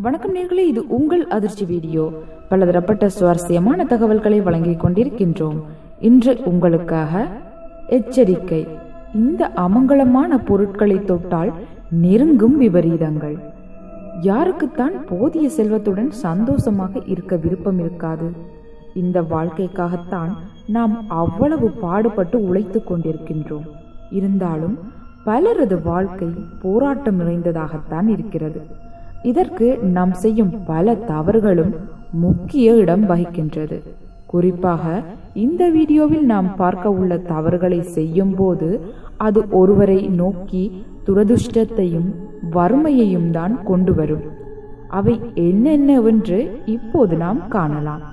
வணக்கம் நேர்களே இது உங்கள் அதிர்ச்சி வீடியோ. பலதரப்பட்ட சுவாரஸ்யமான தகவல்களை வழங்கிக் கொண்டிருக்கின்றோம். இன்று உங்களுக்காக எச்சரிக்கை. இந்த அமங்கலமான பொருட்களை தொட்டால் நெருங்கும் விபரீதங்கள். யாருக்குத்தான் போதிய செல்வத்துடன் சந்தோஷமாக இருக்க விருப்பம் இருக்காது. இந்த வாழ்க்கைக்காகத்தான் நாம் அவ்வளவு பாடுபட்டு உழைத்துக் கொண்டிருக்கின்றோம். இருந்தாலும் பலரது வாழ்க்கை போராட்டம் நிறைந்ததாகத்தான் இருக்கிறது. இதற்கு நாம் செய்யும் பல தவறுகளும் முக்கிய இடம் வகிக்கின்றது. குறிப்பாக இந்த வீடியோவில் நாம் பார்க்க உள்ள தவறுகளை செய்யும் போது அது ஒருவரை நோக்கி துரதிருஷ்டத்தையும் வறுமையையும் தான் கொண்டு வரும். அவை என்னென்னவென்று இப்போது நாம் காணலாம்.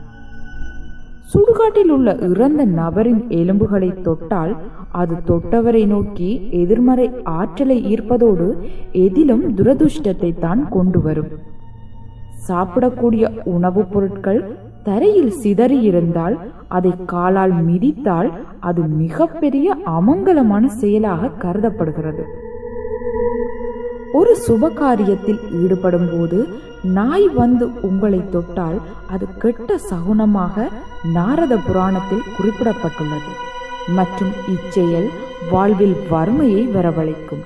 சுடுகாட்டில் உள்ள இறந்த நபரின் எலும்புகளை தொட்டால் அது தொட்டவரை நோக்கி எதிர்மறை ஆற்றலை ஈர்ப்பதோடு எதிலும் துரதுஷ்டத்தை தான் கொண்டு வரும். சாப்பிடக்கூடிய உணவுப் பொருட்கள் தரையில் சிதறி இருந்தால் அதை காலால் மிதித்தால் அது மிகப்பெரிய அமங்கலமான செயலாக கருதப்படுகிறது. ஒரு சுப காரியத்தில் ஈடுபடும் போது நாய் வந்து உங்களை தொட்டால் அது கெட்ட சகுனமாக நாரத புராணத்தில் குறிப்பிடப்பட்டுள்ளது மற்றும் இச்செயல் வாழ்வில் வறுமையை வரவழைக்கும்.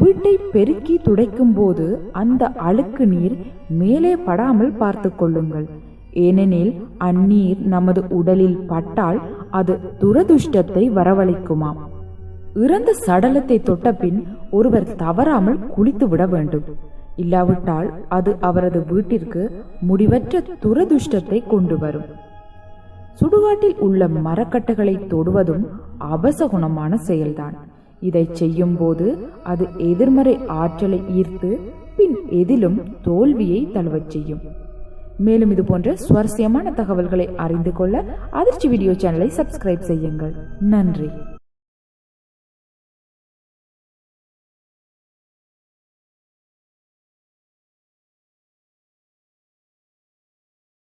வீட்டை பெருக்கி துடைக்கும் போது அந்த அழுக்கு நீர் மேலே படாமல் பார்த்து கொள்ளுங்கள். ஏனெனில் அந்நீர் நமது உடலில் பட்டால் அது துரதுஷ்டத்தை வரவழைக்குமாம். இறந்த சடலத்தை தொட்ட பின் ஒருவர் தவறாமல் குளித்து விட வேண்டும். இல்லாவிட்டால் அது அவரது வீட்டிற்கு முடிவற்ற துரதுஷ்டத்தை கொண்டு வரும். சுடுகாட்டில் உள்ள மரக்கட்டைகளை தொடுவதும் அபசகுணமான செயல்தான். இதை செய்யும் போது அது எதிர்மறை ஆற்றலை ஈர்த்து பின் எதிலும் தோல்வியை தழுவச் செய்யும். மேலும் இது போன்ற சுவாரஸ்யமான தகவல்களை அறிந்து கொள்ள அதிர்ச்சி வீடியோ சேனலை சப்ஸ்கிரைப் செய்யுங்கள். நன்றி.